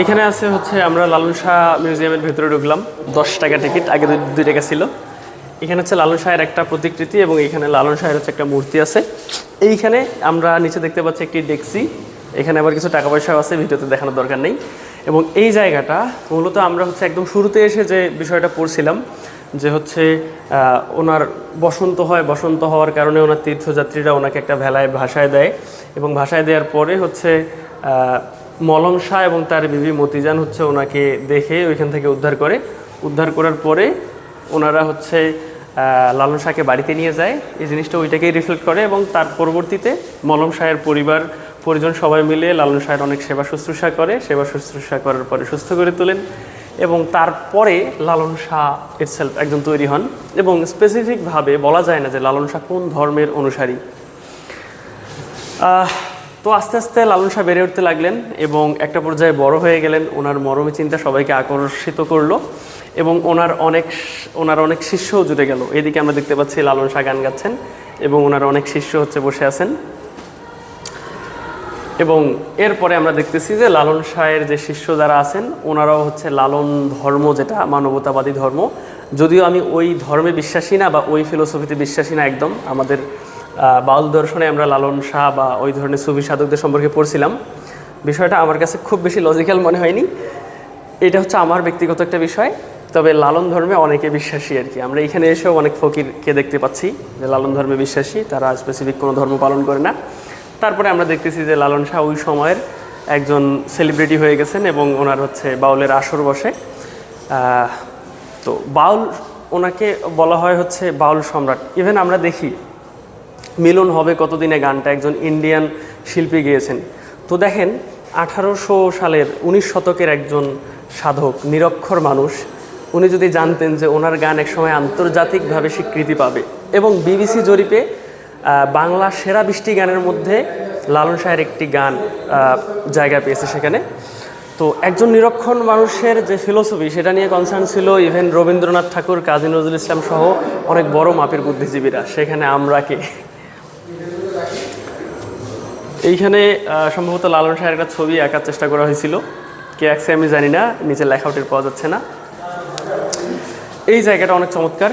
এখানে আছে হচ্ছে আমরা লালন শাহ মিউজিয়ামের ভেতরে ঢুকলাম। দশ টাকা টিকিট, আগে দুই- টাকা ছিল। এখানে হচ্ছে লালন শাহের একটা প্রতিকৃতি এবং এখানে লালন শাহের হচ্ছে একটা মূর্তি আছে। এইখানে আমরা নিচে দেখতে পাচ্ছি একটি ডেক্সি। এখানে আবার কিছু টাকা পয়সাও আছে, ভিডিওতে দেখানোর দরকার নেই। এবং এই জায়গাটা মূলত আমরা হচ্ছে একদম শুরুতে এসে যে বিষয়টা পড়ছিলাম, যে হচ্ছে ওনার বসন্ত হয়, বসন্ত হওয়ার কারণে ওনার তীর্থযাত্রীরা ওনাকে একটা ভেলায় ভাষায় দেয় এবং ভাষায় দেওয়ার পরে হচ্ছে মলম শাহ এবং তার বিবি মতিজান হচ্ছে ওনাকে দেখে ওইখান থেকে উদ্ধার করে। উদ্ধার করার পরে ওনারা হচ্ছে লালন শাহকে বাড়িতে নিয়ে যায়। এই জিনিসটা ওইটাকেই রিফ্লেক্ট করে এবং তার পরবর্তীতে মলম শাহের পরিবার, পরিজন সবাই মিলে লালন শাহের অনেক সেবা শুশ্রূষা করে। সেবা শুশ্রূষা করার পরে সুস্থ করে তোলেন এবং তারপরে লালন শাহ ইটসেলফ একজন তৈরি হন এবং স্পেসিফিকভাবে বলা যায় না যে লালন শাহ কোন ধর্মের অনুসারী। তো আস্তে আস্তে লালন শাহ বেড়ে উঠতে লাগলেন এবং একটা পর্যায়ে বড় হয়ে গেলেন। ওনার মরমী চিন্তা সবাইকে আকর্ষিত করল এবং ওনার অনেক ওনার অনেক শিষ্যও জুড়ে গেল। এদিকে আমরা দেখতে পাচ্ছি লালন শাহ গান গাচ্ছেন এবং ওনার অনেক শিষ্য হচ্ছে বসে আছেন। এবং এরপরে আমরা দেখতেছি যে লালন শাহের যে শিষ্য যারা আছেন, ওনারাও হচ্ছে লালন ধর্ম যেটা, মানবতাবাদী ধর্ম। যদিও আমি ওই ধর্মে বিশ্বাসী না বা ওই ফিলোসফিতে বিশ্বাসী না একদম। আমাদের বাউল দর্শনে আমরা লালন শাহ বা ওই ধরনের সুফি সাধকদের সম্পর্কে পড়ছিলাম। বিষয়টা আমার কাছে খুব বেশি লজিক্যাল মনে হয়নি। এটা হচ্ছে আমার ব্যক্তিগত একটা বিষয়, তবে লালন ধর্মে অনেকে বিশ্বাসী আর কি। আমরা এখানে এসেও অনেক ফকিরকে দেখতে পাচ্ছি যে লালন ধর্মে বিশ্বাসী, তারা স্পেসিফিক কোনো ধর্ম পালন করে না। তারপরে আমরা দেখতেছি যে লালন শাহ ওই সময়ের একজন সেলিব্রিটি হয়ে গেছেন এবং ওনার হচ্ছে বাউলের আসর বসে। তো বাউল, ওনাকে বলা হয় হচ্ছে বাউল সম্রাট। ইভেন আমরা দেখি মিলন হবে কতদিনে গানটা? একজন ইন্ডিয়ান শিল্পী গেয়েছেন। তো দেখেন, আঠারোশো সালের উনিশ শতকের একজন সাধক, নিরক্ষর মানুষ, উনি যদি জানতেন যে ওনার গান একসময় আন্তর্জাতিকভাবে স্বীকৃতি পাবে। এবং বিবিসি জরিপে বাংলা সেরা বৃষ্টি গানের মধ্যে লালন শাহের একটি গান জায়গা পেয়েছে সেখানে। তো একজন নিরক্ষণ মানুষের যে ফিলোসফি সেটা নিয়ে কনসার্ন ছিল ইভেন রবীন্দ্রনাথ ঠাকুর, কাজী নজরুল ইসলাম সহ অনেক বড় মাপের বুদ্ধিজীবীরা। সেখানে আমরা কে? এইখানে সম্ভবত লালন শাহের একটা ছবি আঁকার চেষ্টা করা হয়েছিল। কে আঁকছে আমি জানি না, নিচে লেখাউটের পাওয়া যাচ্ছে না। এই জায়গাটা অনেক চমৎকার।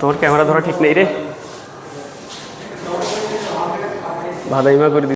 তোমার ক্যামেরা ধরা ঠিক নেই রে। ভাদাইমা করে